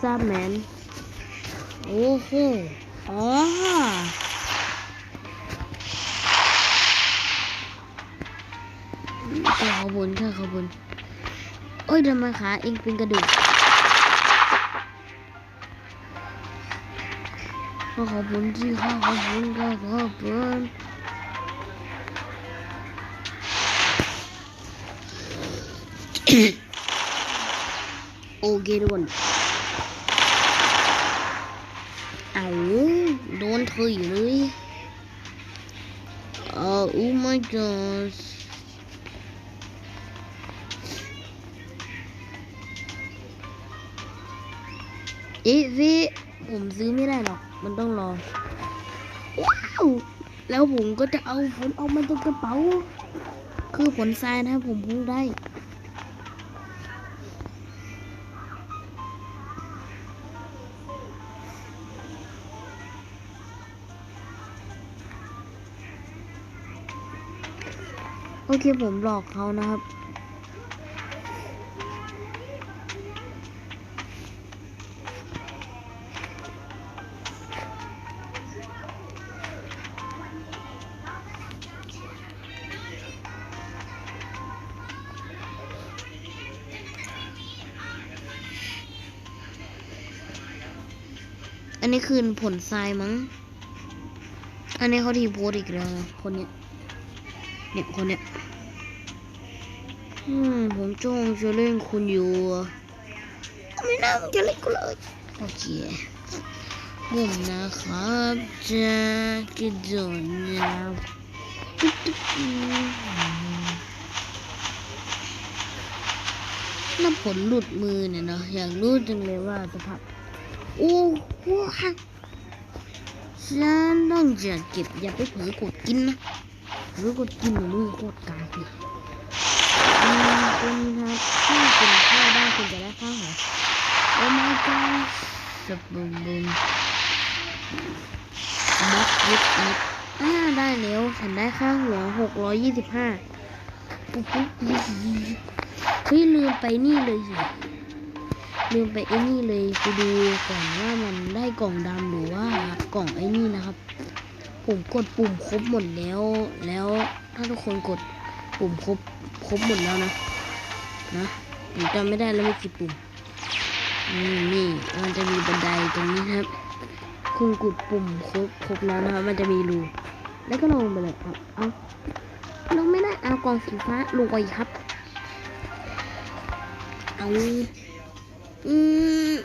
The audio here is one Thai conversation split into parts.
ซาแมน โอ้โห อ๋อเจ้าขบวนข้าขบวนโอ้ยทำไมขาเองเป็นกระดูกข้าขบวนที่ข้าขบวนข้าขบวนโอเคทุกคน เอาโดนเธออยู่เลยเออ oh my god เอ๊ะพี่ผมซื้อไม่ได้หรอก มันต้องรอ ว้าว แล้วผมก็จะเอาผลออกมาจากกระเป๋า คือผลทรายนะครับผมพูดได้ โอเคผมหลอกเขานะครับ อันนี้คือผลทรายมั้ง อันนี้เขาทีโพสอีกแล้วคนเนี้ยเนี่ยคนเนี้ย อืมผมจ้องจะเล่นคุณอยู่ไม่น่ามึงจะเล่นกูเลยโอเคผมนะครับจะกระโดดน้ำตุ๊กตุ๊กอืมน้ำผลหลุดมือเนี่ยเนาะอยากรู้จังเลยว่าสภาพโอ้โหฉันต้องจะเก็บอย่าไปเผลอกดกินนะเผลอกดกินหนูมือโคตรกายเลย คุณครับถ้าคุณเข้าได้คุณจะได้ข้าวเหรอโอ้ my god สบบุมบุมบล็อกยิบยิบอ่าได้แล้วฉันได้ค่าวหัวหกร้อยยี่สิบห้าปุ๊บปุ๊บยี่สิบเฮ้ยลืมไปนี่เลยสิลืมไปไอ้นี่เลยไปดูก่อนว่ามันได้กล่องดำหรือว่ากล่องไอ้นี่นะครับ ผมกดปุ่มครบหมดแล้ว แล้วถ้าทุกคนกด ปุ่มครบครบหมดแล้วนะ นะผมจำไม่ได้แล้วไมีกี่ปุ่มนี่นี่มันจะมีบันไดตรงนี้ครับคุณกดปุ่มครบครบแล้วนะครับมันจะมีรูแล้วก็ลงไปเลยเอาเอาลงไม่ได้เอากล่องสีฟ้าลงไปครับเอาอืม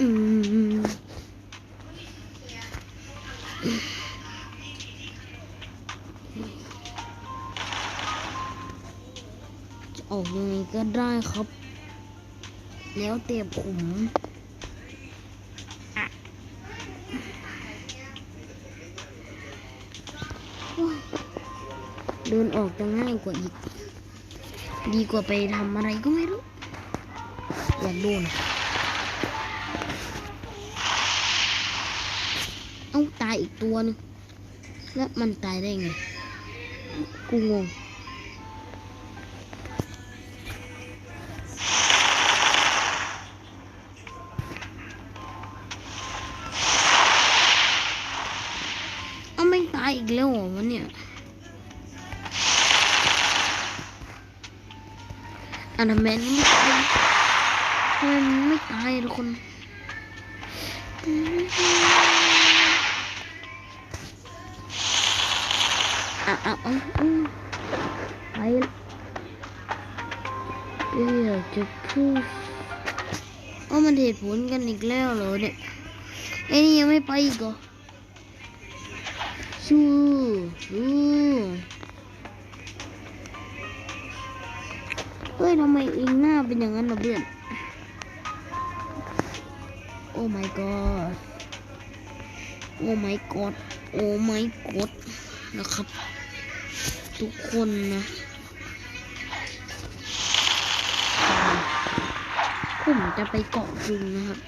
อืม ได้ครับ แล้วแต่ผมเดินออกจะง่ายกว่าอีก ดีกว่าไปทำอะไรก็ไม่รู้ อยากดูนะเอ้าตายอีกตัวหนึงแล้วมันตายได้ไง กูงง อีกแล้วเหรอวะเนี่ยอันนั้นแมนไม่ตายทำไมมันไม่ตายทุกคนอะอะอะอืมไปเดี๋ยวจะพูดเอ้ามันเหตุผลกันอีกแล้วเหรอเนี่ยไอ้นี่ยังไม่ไปอีกเหรอ ชูชูเฮ้ยทำไมเองหน้าเป็นอย่างนั้นนะเพื่อน โอ้ my god โอ้ my god โอ้ my god นะครับ ทุกคนนะผมจะไปเกาะจุงนะครับ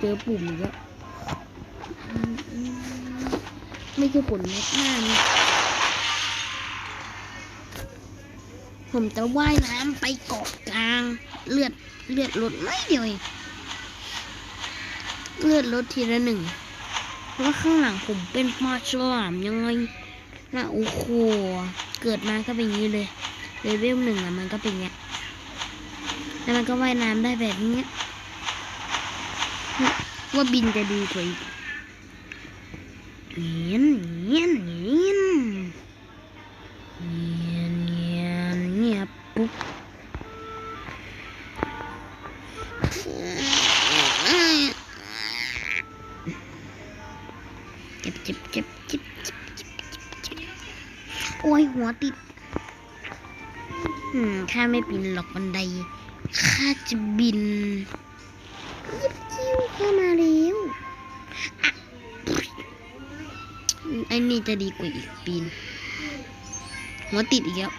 เจอปุ่มอีกแล้วอืมอืมไม่ใช่ผลเม็ดหน้านี่ผมจะว่ายน้ำไปเกาะกลาง เลือดเลือดลดไม่เดียวเองเลือดลดทีละหนึ่งแล้วข้างหลังผมเป็นปลาฉลามยังไงนะโอ้โหเกิดมาก็เป็นอย่างนี้เลยเลเวลหนึ่งอะมันก็เป็นอย่างเงี้ยแล้วมันก็ว่ายน้ำได้แบบนี้ ว่าบินจะดีกว่าอีกเงียนเงียนเงียนเงียนเงียนเงี้ยปุ๊บจับจ็บจ็บจ็บจ็บจ็บจ็บจ็บโอ้ยหัวติดอืมข้าไม่บินหรอกบันไดข้าจะบิน จะดีกว่าอีกปีนหัวติดอีกแล้ว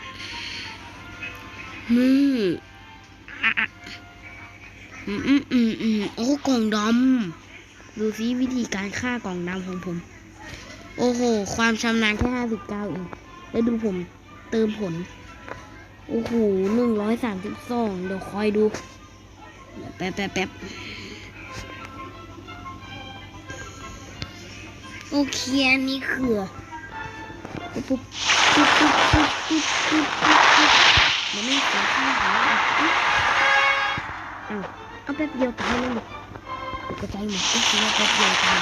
มืออะอืมอืมอืมอืมโอ้กล่องดำดูซิวิธีการฆ่ากล่องดำของผม โอ้โห ความชำนาญแค่ห้าสิบเก้าเองแล้วดูผมเติมผล โอ้โหหนึ่งร้อยสามสิบสองเดี๋ยวคอยดู แป๊บแป๊บแป๊บ โอเคอันนี้คือปุ๊บปุ๊บปุ๊บปุ๊บปุ๊บปุ๊บปุ๊บปุ๊บปุ๊บเดี๋ยวไม่เสียค่าหัวอีกเอาเอาแป๊บเดียวตายเลยตกใจหมดก็คือาแป๊บเดียวตาย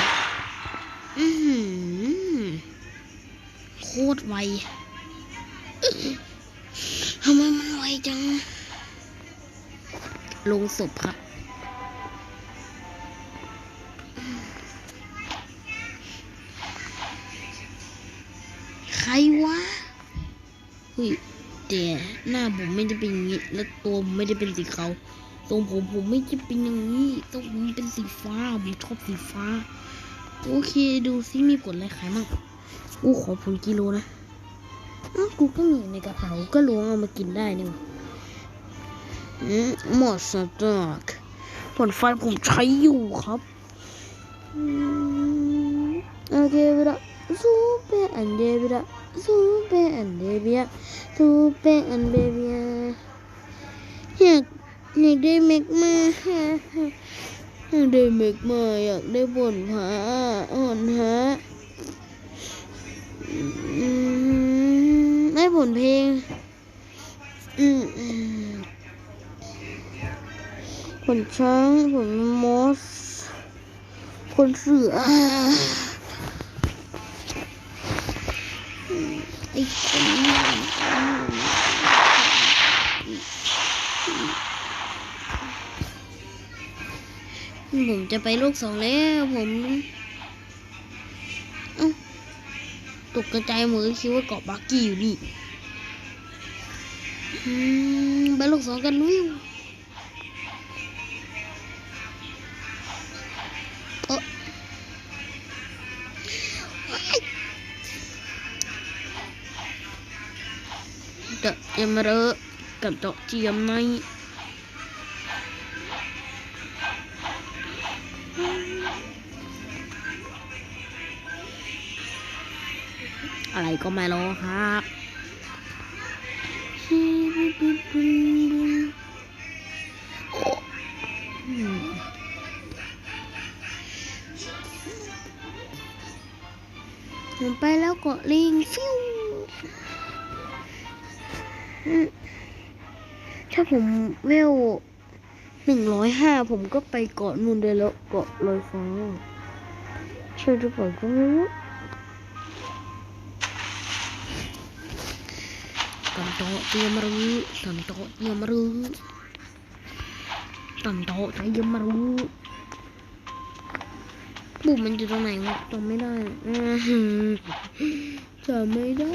อือหือโคตรไวทำไมมันไวจัง ลงศพครับ แล้วตัวไม่ได้เป็นสีขาวทรงผมผมไม่จะเป็นอย่างนี้ทรงผมเป็นสีฟ้าผมชอบสีฟ้า โอเคดูซิมีผลอะไรขายมั่งอู้ขอผลกิโลนะอ้าวกูก็มีในกระเป๋าก็ล้วงเอามากินได้นี่หว่าอืมหมดสต็อกผลไฟผมใช้อยู่ครับอืมโอเคไปละซูเปอร์อันเดบิละซูเปอร์อันเดบิยซูเปอร์อันเดบิย อยากได้เมกมาอยากได้เมกมาอยากได้ผลพาอ่อนฮะอืมได้ผลเพลง อืมผลช้างผลมอสผลเสือไอ้คนนี้ ผมจะไปโลกสองแล้วผมตกกระจายหมดก็คิดว่าเกาะบักกี้อยู่นี่อืมไปโลกสองกันลุยเออเดอะเอมเรอกับดอกเจียมในอ ก็ไม่รู้ครับอืมผมไปแล้วเกาะลิงฟิวถ้าผมเวลหนึ่งร้อยห้าผมก็ไปเกาะนู่นได้แล้วเกาะลอยฟ้าช่หรือเปล่าก็ไม่รู้ ตันโตเตรียมรู้ตันโตเตรียมรู้ตันโตใจเตรียมรู้ปุ่มมันอยู่ตรงไหนวะจำไม่ได้จำไม่ได้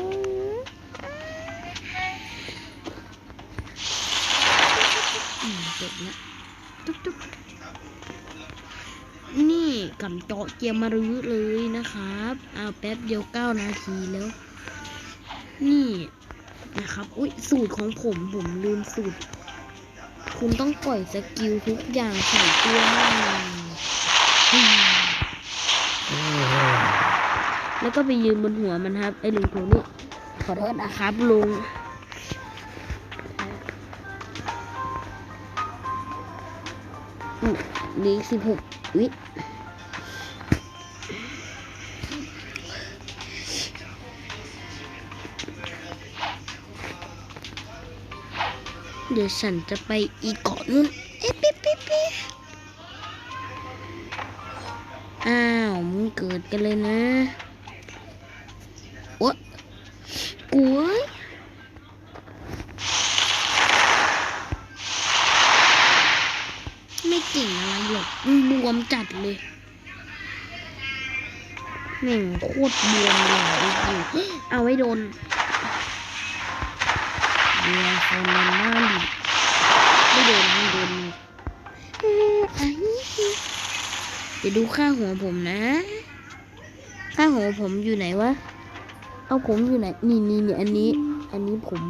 อืมจบละตุ๊บตุ๊บนี่กันโตเจียมารื้อเลยนะครับอ้าแป๊บเดียวเก้านาทีแล้ว นี่ นะครับ อุ้ยสูตรของผมผมลืมสูตร คุณต้องปล่อยสกิลทุกอย่างใส่ตัวมันแล้วก็ไปยืนบนหัวมันครับ ไอ้ลุงตันี้ขอโทษนะครับลุงนี่สิบหกวิ เดี๋ยวฉันจะไปอีกเกาะนู้นเอ๊ะปิ๊บปิ๊บปิ๊บอ้าวมึงเกิดกันเลยนะโอ๊ะกล้วยไม่เก่งอะไรหรอกมึงบวมจัดเลยแม่งโคตรบวมเลยเอาไว้โดน เดี๋ยวคนมันน่าดิไม่โดนไม่โดนเดี๋ยวดูค่าหัวผมนะ ค่าหัวผมอยู่ไหนวะ เอาผมอยู่ไหน นี่นี่นี่อันนี้ อันนี้ผม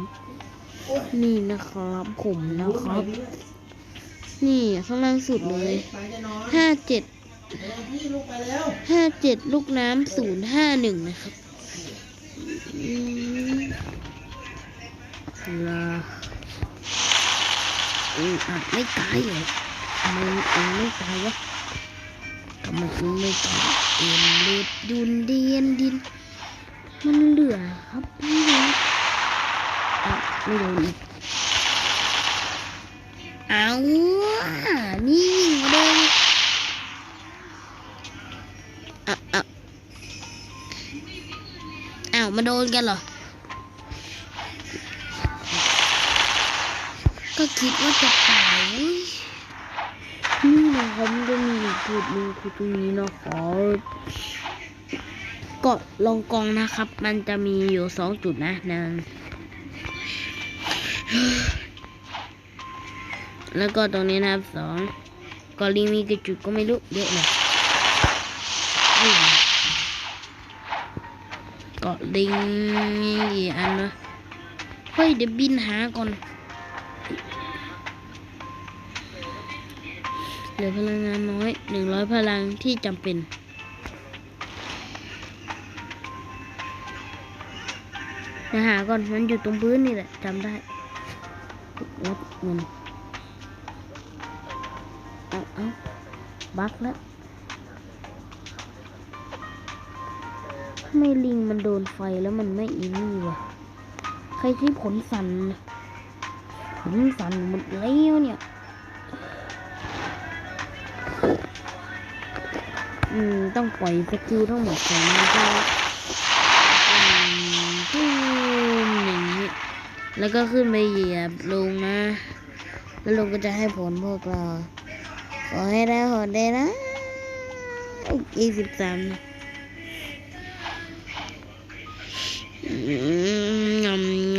นี่นะครับผมนะครับ นี่ข้างล่างสุดเลยห้าเจ็ดห้าเจ็ดลูกน้ำศูนย์ห้าหนึ่งนะครับ ลาอืมอะไม่ตายเหรอทำไมเองไม่ตายวะทำไมเองไม่ตายเอ็นเลือดดุนเดียนดิน มันเหลือครับพี่นะอะไม่โดนอีกเอาอะนี่มาโดนอะอะอ้าวมาโดนกันเหรอ ก็คิดว่าจะตายนี่นะครับมันก็มีจุดหนึงคือตรงนี้นะครับเกาะลองกองนะครับ มันจะมีอยู่สองจุดนะนะแล้วก็ตรงนี้นะครับสองเกาะลิงมีกี่จุดก็ไม่รู้เยอะหน่อยเกาะลิงมีกี่อันวะเฮ้ยเดี๋ยวบินหาก่อน หลือพลังงานน้อยหนึ่งร้อยพลังที่จำเป็นเดี๋ยวหาก่อน มันอยู่ตรงพื้นนี่แหละจำได้รับเงินเอาเอาบักแล้วทำไมลิงมันโดนไฟแล้วมันไม่อินี่วะใครที่ผลสันผลสันหมดแล้วเนี่ย อืม ต้องปล่อยสกิลทั้งหมดของมันก็ปุ้มอย่างนี้ แล้วก็ขึ้นไปเหยียบลุงนะ แล้วลุงก็จะให้ผลพวกเรา ขอให้ได้หดได้นะอีสิบสามงำ